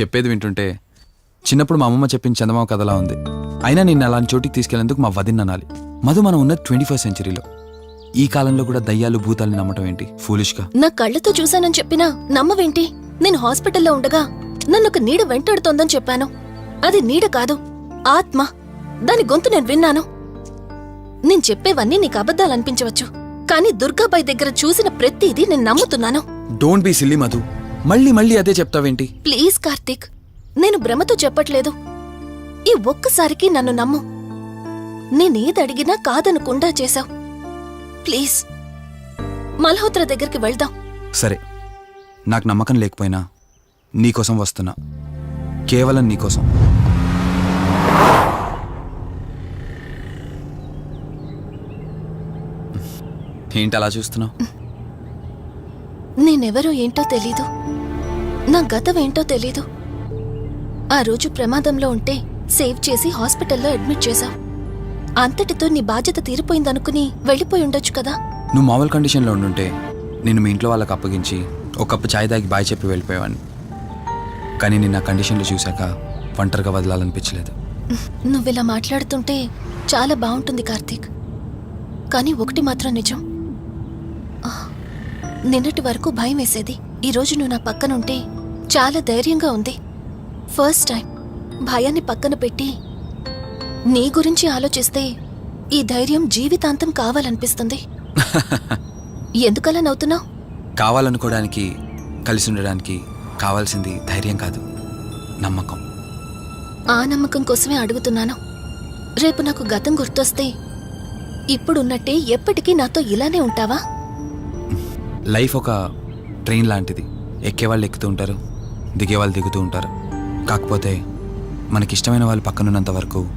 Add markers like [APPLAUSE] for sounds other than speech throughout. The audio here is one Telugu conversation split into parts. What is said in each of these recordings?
చెప్పేది వింటుంటే చిన్నప్పుడు మా అమ్మమ్మ చెప్పిన చందమామ కథలా ఉంది. అయినా నిన్ను అలాంటి చోటికి తీసుకెళ్ళేందుకు మా వదిన అనాలి. మధు మనం ఉన్నది ట్వంటీ ఫస్ట్ సెంచరీలో. ఈ కాలంలో కూడా దయ్యాలు భూతాల్ని నమ్మటం ఏంటి? ఫూలిష్గా నా కళ్ళతో చూశానని చెప్పినా నమ్మవేంటి? నేను హాస్పిటల్లో ఉండగా నన్ను ఒక నీడ వెంటాడుతోందని చెప్పాను. అది నీడ కాదు ఆత్మ. దాని గొంతు నేను విన్నాను. నేను చెప్పేవన్నీ నీకు అబద్ధాలు అనిపించవచ్చు. కానీ దుర్గాబాయ్ దగ్గర చూసిన ప్రతిదీ నేను నమ్ముతున్నాను. Don't be silly Madhu. మళ్ళీ మళ్ళీ అదే చెప్తావేంటి? ప్లీజ్ కార్తీక్ నేను భ్రమతో చెప్పట్లేదు. ఈ ఒక్కసారికి నన్ను నమ్ము. నేనేది అడిగినా కాదనకుండా చేశావు. ప్లీజ్ మల్హోత్ర దగ్గరికి వెళ్దాం. సరే నాకు నమ్మకం లేకపోయినా నీకోసం వస్తున్నా. కేవలం నీకోసం. ఏంటి అలా చూస్తున్నావు? నేనెవరో ఏంటో తెలీదు. నా గతం ఏంటో తెలీదు. ఆ రోజు ప్రమాదంలో ఉంటే సేవ్ చేసి హాస్పిటల్లో అడ్మిట్ చేశావు. అంతటితో నీ బాధ్యత తీరిపోయిందనుకుని వెళ్ళిపోయి ఉండొచ్చు కదా. నువ్వు మామూలు కండిషన్లో ఉండుంటే నేను మీ ఇంట్లో వాళ్ళకి అప్పగించి ఒక కప్పు చాయ్ తాగి బాయ్ చెప్పి వెళ్ళిపోయేవాడిని. కానీ నేను నా కండిషన్లో చూశాక ఒంటరిగా వదలాలనిపించలేదు. నువ్విలా మాట్లాడుతుంటే చాలా బాగుంటుంది కార్తీక్. కానీ ఒకటి మాత్రం నిజం. నిన్నటి వరకు భయం వేసేది. ఈరోజు నువ్వు నా పక్కనుంటే చాలా ధైర్యంగా ఉంది. ఫస్ట్ టైం భయాన్ని పక్కన పెట్టి నీ గురించి ఆలోచిస్తే ఈ ధైర్యం జీవితాంతం కావాలనిపిస్తుంది. [LAUGHS] ఎందుకలా నవ్వుతున్నావు? కావాలనుకోవడానికి కలిసి ఉండడానికి కావాల్సింది ధైర్యం కాదు నమ్మకం. ఆ నమ్మకం కోసమే అడుగుతున్నాను. రేపు నాకు గతం గుర్తొస్తే ఇప్పుడున్నట్టే ఎప్పటికీ నాతో ఇలానే ఉంటావా? లైఫ్ ఒక ట్రైన్ లాంటిది. ఎక్కేవాళ్ళు ఎక్కుతూ ఉంటారు. దిగేవాళ్ళు దిగుతూ ఉంటారు. కాకపోతే మనకిష్టమైన వాళ్ళు పక్కనున్నంత వరకు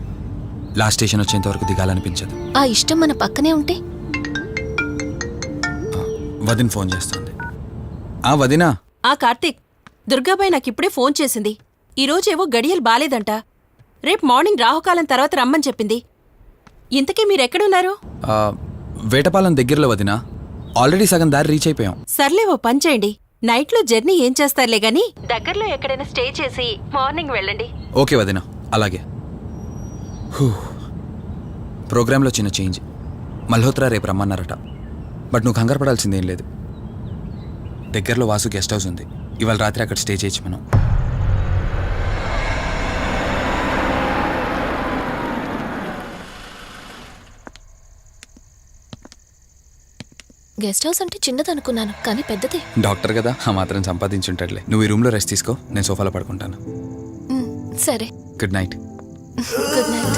లాస్ట్ స్టేషన్ వచ్చేంత వరకు దిగాలనిపించదు. ఆ ఇష్టం మన పక్కనే ఉంటే? వదిన ఫోన్ చేస్తుంది. ఆ వదినా. ఆ కార్తీక్ దుర్గాబాయ్ నాకిప్పుడే ఫోన్ చేసింది. ఈరోజేవో గడియలు బాలేదంట. రేపు మార్నింగ్ రాహుకాలం తర్వాత రమ్మని చెప్పింది. ఇంతకీ మీరెక్కడున్నారు? ఆ, వేటపాలెం దగ్గరలో వదినా. ఆల్రెడీ సగం దారి రీచ్ అయిపోయాం. సర్లే ఓ పని చేయండి. నైట్లో జర్నీ ఏం చేస్తారులే గాని? దగ్గరలో ఎక్కడైనా స్టే చేసి మార్నింగ్ వెళ్ళండి. ఓకే వదినా అలాగే. హూ. ప్రోగ్రాంలో చిన్న చేంజ్. మల్హోత్రా రేపు రమ్మన్నారట. బట్ నువ్వు కంగారు పడాల్సిందేం లేదు. దగ్గరలో వాసు గెస్ట్ హౌస్ ఉంది. ఇవాళ రాత్రి అక్కడ స్టే చేయొచ్చు మనం గెస్ట్ హౌస్ అంటే చిన్నదనుకున్నాను కానీ పెద్దదే. డాక్టర్ కదా ఆ మాత్రం సంపాదించుంటాడులే నువ్వు ఈ రూమ్లో రెస్ట్ తీసుకో నేను సోఫాలో పడుకుంటాను. సరే. గుడ్ నైట్ గుడ్ నైట్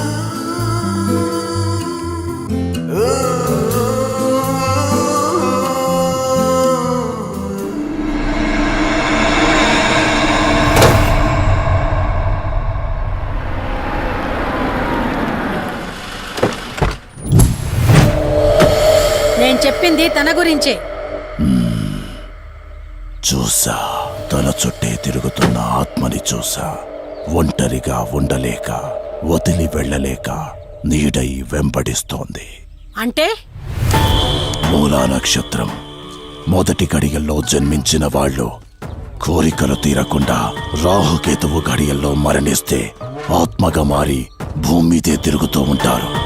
చెప్పింది తన గురించే. చూసా. తన చుట్టే తిరుగుతున్న ఆత్మని చూసా. ఒంటరిగా ఉండలేక వదిలి వెళ్ళలేక నీడై వెంబడిస్తోంది. అంటే? మూలా నక్షత్రం. మొదటి గడియల్లో జన్మించిన వాళ్ళు కోరికలు తీరకుండా రాహుకేతువు గడియల్లో మరణిస్తే ఆత్మగా మారి భూమి మీదే తిరుగుతూ ఉంటారు.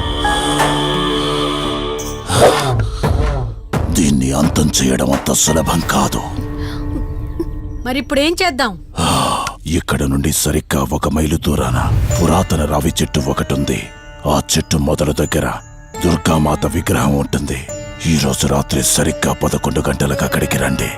దీన్ని అంతం చేయడం అంత సులభం కాదు. మరిప్పుడేం చేద్దాం? ఇక్కడ నుండి సరిగ్గా ఒక మైలు దూరాన పురాతన రావి చెట్టు ఒకటుంది. ఆ చెట్టు మొదలు దగ్గర దుర్గామాత విగ్రహం ఉంటుంది. ఈ రోజు రాత్రి సరిగ్గా పదకొండు గంటలకు అక్కడికి రండి.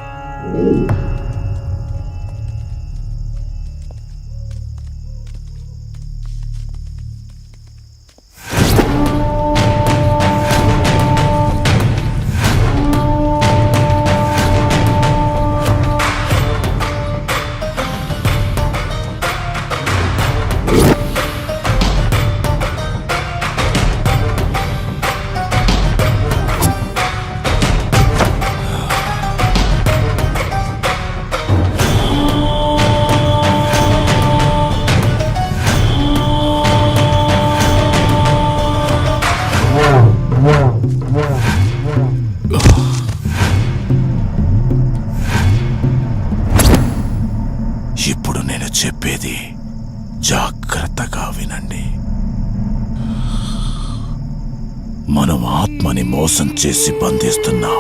మనం ఆత్మని మోసం చేసి బంధిస్తున్నాం.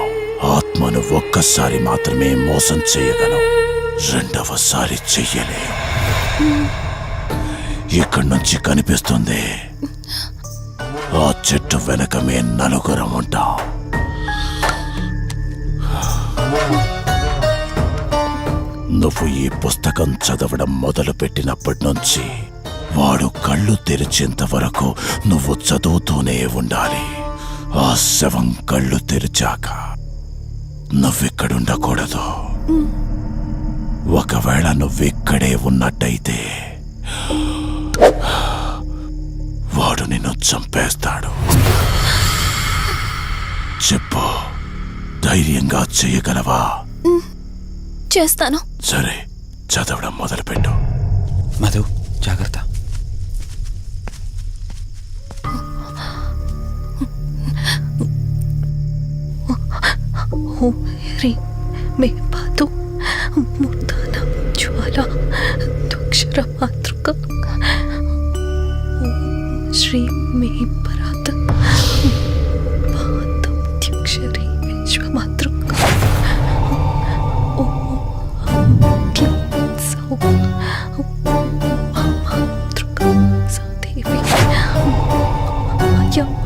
ఆత్మను ఒక్కసారి మాత్రమే మోసం చేయగలం. రెండవసారి చెయ్యలే. ఇక్కడి నుంచి కనిపిస్తుంది. ఆ చెట్టు వెనకమే నలుగురం ఉంటాం. నువ్వు ఈ పుస్తకం చదవడం మొదలుపెట్టినప్పటి నుంచి వాడు కళ్ళు తెరిచేంత వరకు నువ్వు చదువుతూనే ఉండాలి. ఆ శవం కళ్ళు తెరిచాక నువ్విక్కడుండకూడదు. ఒకవేళ నువ్విక్కడే ఉన్నట్టయితే వాడు నిన్ను చంపేస్తాడు. చెప్పు ధైర్యంగా చేయగలవా? చేస్తాను. సరే చదవడం మొదలుపెట్టు. మధు జాగ్రత్త. ఓం హ్రీం మే పాతు మూర్ధాన జ్వాల దుక్షర మాతృక శ్రీ మే పరాత పాతం విశ్వమాతృక మాతృక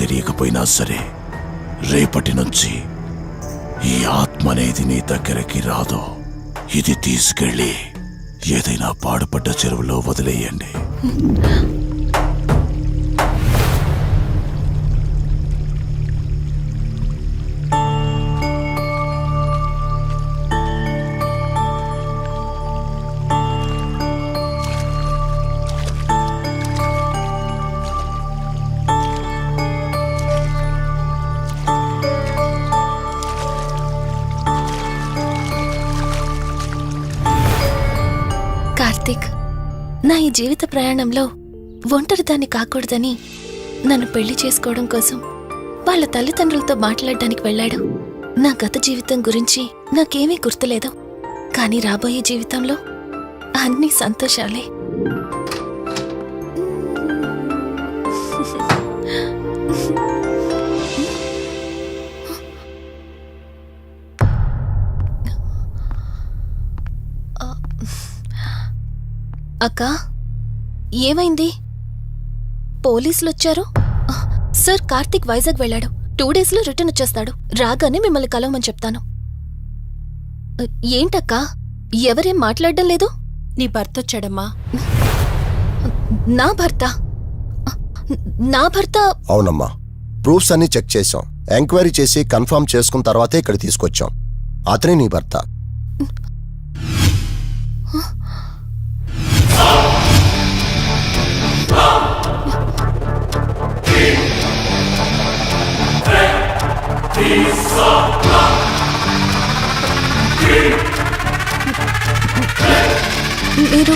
తెలియకపోయినా సరే రేపటి నుంచి ఈ ఆత్మ అనేది నీ దగ్గరికి రాదు. ఇది తీసుకెళ్ళి ఏదైనా పాడుపడ్డ చెరువులో వదిలేయండి. కార్తీక్ నా ఈ జీవిత ప్రయాణంలో ఒంటరిదాన్ని కాకూడదని నన్ను పెళ్ళి చేసుకోవడం కోసం వాళ్ళ తల్లిదండ్రులతో మాట్లాడడానికి వెళ్ళాడు. నా గత జీవితం గురించి నాకేమీ గుర్తులేదు. కానీ రాబోయే జీవితంలో అన్ని సంతోషాలే. అక్క ఏమైంది? పోలీసులు వచ్చారు ఆ, సార్ కార్తీక్ వైజాగ్ వెళ్ళాడు. టూ డేస్లో రిటర్న్ వచ్చేస్తాడు. రాగానే మిమ్మల్ని కలవమని చెప్తాను. ఏంటక్కా? ఎవరేం మాట్లాడడం లేదు? నీ భర్త వచ్చాడమ్మా. నా భర్త? నా భర్త? అవునమ్మా. ప్రూఫ్స్ అన్ని చెక్ చేశాం. ఎంక్వైరీ చేసి కన్ఫర్మ్ చేసుకున్న తర్వాతే ఇక్కడ తీసుకొచ్చాం. అతనే నీ భర్త. మీరు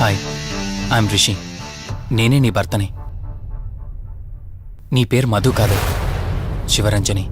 హాయ్ ఐఎమ్ రిషి. నేనే నీ భర్తని. నీ పేరు మధు కాదు శివరంజని.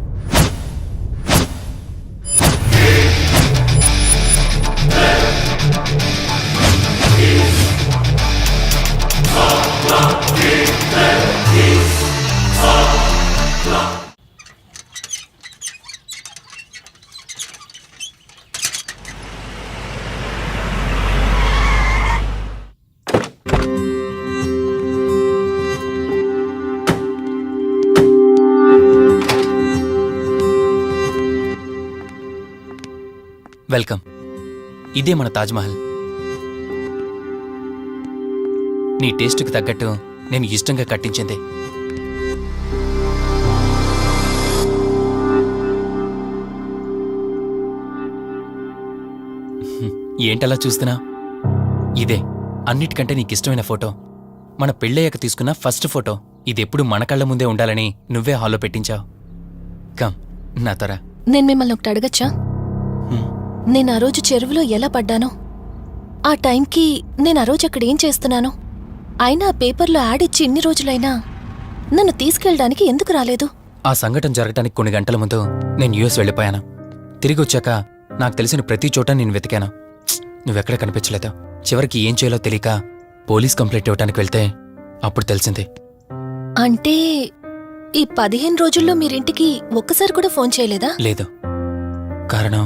వెల్కమ్ ఇదే మన తాజ్మహల్ నీ టేస్ట్కి తగ్గట్టు నేను ఇష్టంగా కట్టించింది. ఏంటలా చూస్తున్నా? ఇదే అన్నిటికంటే నీకు ఇష్టమైన ఫోటో. మన పెళ్ళయ్యాక తీసుకున్న ఫస్ట్ ఫోటో. ఇది ఎప్పుడు మన కళ్ళ ముందే ఉండాలని నువ్వే హాల్లో పెట్టించావు. కమ్ నా త్వర నేను మిమ్మల్ని ఒకటి అడగచ్చా? నేను ఆ రోజు చెరువులో ఎలా పడ్డానో? ఆ టైంకి నేను ఆ రోజు అక్కడ ఏం చేస్తున్నాను? అయినా పేపర్లో యాడ్ ఇచ్చి ఇన్ని రోజులైనా నన్ను తీసుకెళ్ళడానికి ఎందుకు రాలేదు? ఆ సంఘటన జరగటానికి కొన్ని గంటల ముందు నేను యుఎస్ వెళ్ళిపోయాను. తిరిగి వచ్చాక నాకు తెలిసిన ప్రతి చోట నేను వెతికాను! నువ్వెక్కడ కనిపించలేదు. చివరికి ఏం చేయాలో తెలియక పోలీస్ కంప్లైంట్ ఇవ్వడానికి వెళ్తే అప్పుడు తెలిసింది. అంటే ఈ పదిహేను రోజుల్లో మీరింటికి ఒక్కసారి కూడా ఫోన్ చేయలేదా? లేదు. కారణం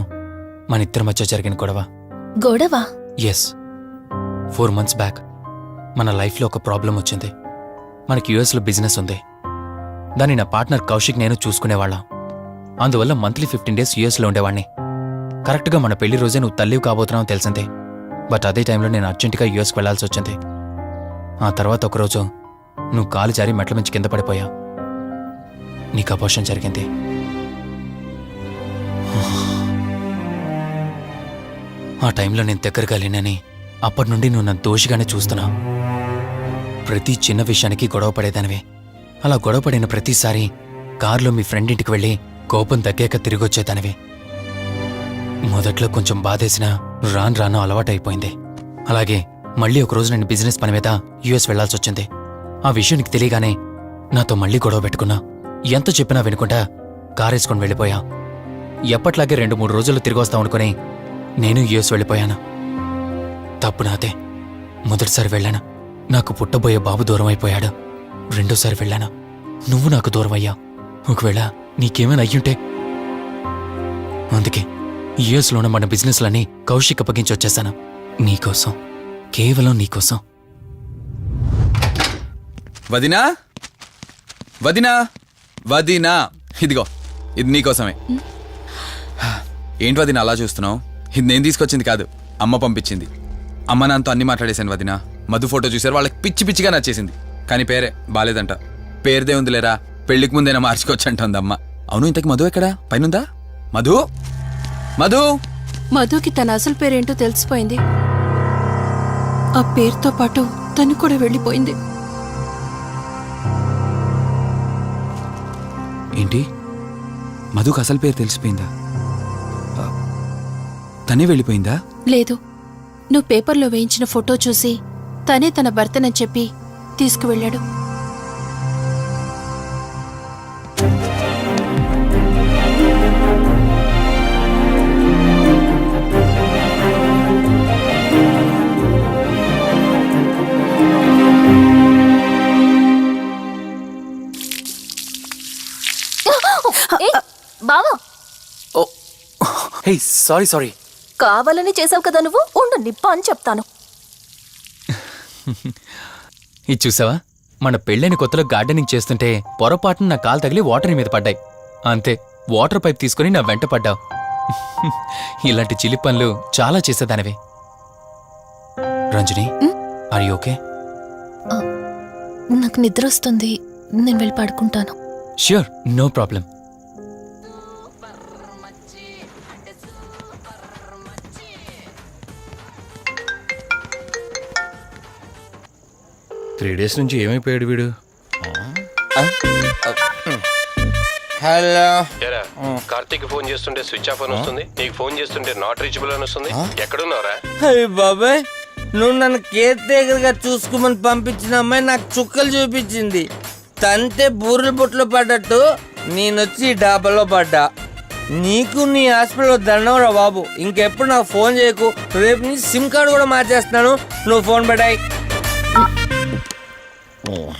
మన ఇద్దరి మధ్య జరిగిన గొడవ. గొడవ? ఎస్ ఫోర్ మంత్స్ బ్యాక్ మన లైఫ్లో ఒక ప్రాబ్లం వచ్చింది. మనకి యుఎస్లో బిజినెస్ ఉంది. దాన్ని నా పార్ట్నర్ కౌశిక్ నేను చూసుకునేవాళ్ళం. అందువల్ల మంత్లీ ఫిఫ్టీన్ డేస్ యుఎస్లో ఉండేవాడిని. కరెక్ట్గా మన పెళ్ళి రోజే నువ్వు తల్లివి కాబోతున్నావు తెలిసిందే. బట్ అదే టైంలో నేను అర్జెంటుగా యుఎస్కి వెళ్ళాల్సి వచ్చింది. ఆ తర్వాత ఒకరోజు నువ్వు కాలు జారి మెట్ల మించి కింద పడిపోయా. నీకు అపోషన్ జరిగింది. ఆ టైంలో నేను దగ్గరగా లేనని అప్పటి నుండి నువ్వు నన్ను దోషిగానే చూస్తున్నావు. ప్రతి చిన్న విషయానికి గొడవ పడేదానివి. అలా గొడవపడిన ప్రతిసారి కారులో మీ ఫ్రెండ్ ఇంటికి వెళ్ళి కోపం తగ్గాక తిరిగొచ్చేదానివి మొదట్లో కొంచెం బాధేసినా రాను రాను అలవాటైపోయింది. అలాగే మళ్ళీ ఒకరోజు నేను బిజినెస్ పని మీద యుఎస్ వెళ్ళాల్సి వచ్చింది. ఆ విషయం నీకు తెలియగానే నాతో మళ్ళీ గొడవ పెట్టుకున్నా. ఎంత చెప్పినా వినకుండా కారేసుకొని వెళ్ళిపోయా. ఎప్పట్లాగే రెండు మూడు రోజులు తిరిగి వస్తాం అనుకుని నేను యుఎస్ వెళ్ళిపోయాను. తప్పు నాదే. మొదటిసారి వెళ్ళాను. నాకు పుట్టబోయే బాబు దూరం అయిపోయాడు రెండోసారి వెళ్ళాను? నువ్వు నాకు దూరం అయ్యా ఒకవేళ నీకేమైనా అయ్యుంటే. అందుకే యుఎస్లోనే మన బిజినెస్లన్నీ కౌశిక్ అప్పగించి వచ్చేసాను. నీకోసం. కేవలం నీకోసం. వదినా? వదినా? వదినా? ఇదిగో ఇది నీకోసమే. ఏంటి వదిన అలా చూస్తున్నావు? ఇది నేను తీసుకొచ్చింది కాదు అమ్మ పంపించింది. అమ్మ నాతో అన్ని మాట్లాడేశాను వదినా. మధు ఫోటో చూసారు వాళ్ళకి పిచ్చి పిచ్చిగా నచ్చేసింది. కానీ పేరే బాలేదంట. పేరుదే ఉందిలేరా పెళ్ళికి ముందైనా మార్చుకోవచ్చు అంటుంది అమ్మ అవును ఇంతకి మధు ఎక్కడా? పైనుందా? మధు? మధు? మధుకి తన అసలు పేరేంటో తెలిసిపోయింది. ఆ పేరుతో పాటు తను కూడా వెళ్ళిపోయింది. ఏంటి? మధుకు అసలు పేరు తెలిసిపోయిందా? తనే వెళ్ళిపోయిందా? లేదు. నువ్వు పేపర్లో వేయించిన ఫోటో చూసి తనే తన భర్తనని చెప్పి తీసుకువెళ్ళాడు. బావా. Hey sorry sorry. కావాలని చేసావు కదా నువ్వు? ఉండు నిప్ప అని చెప్తాను. ఇది చూసావా? మన పెళ్ళైన కొత్తలో గార్డెనింగ్ చేస్తుంటే పొరపాటున నా కాలు తగిలి వాటర్ మీద పడ్డాయి. అంతే వాటర్ పైప్ తీసుకుని నా వెంట పడ్డావు. [LAUGHS] ఇలాంటి చిలి పనులు చాలా చేసేదానివి. Ranjani are you okay? నాకు నిద్ర వస్తుంది. నేను వెళ్ళి పడుకుంటాను. Sure no problem. Three days నుంచి ఏమైపోయాడు వీడు? హలో. ఏరా కార్తీక్ ఫోన్ చేస్తుంటే స్విచ్ ఆఫ్ అని వస్తుంది నీకు ఫోన్ చేస్తుంటే నాట్ రీచబుల్ అని వస్తుంది. ఎక్కడున్నారా అయ్య బాబాయ్ నువ్వు నన్ను కేర్ టేకర్గా చూసుకోమని పంపించిన అమ్మాయి నాకు చుక్కలు చూపించింది. తంతే బూరెల బుట్టలో పడ్డట్టు నేనొచ్చి ఈ డాబాలో పడ్డా. నీకు నీ హాస్పిటల్లో దండంరా బాబు ఇంకెప్పుడు నాకు ఫోన్ చేయకు. రేపు నీ సిమ్ కార్డు కూడా మార్చేస్తున్నాను. నువ్వు ఫోన్ పెట్టాయి ఆ?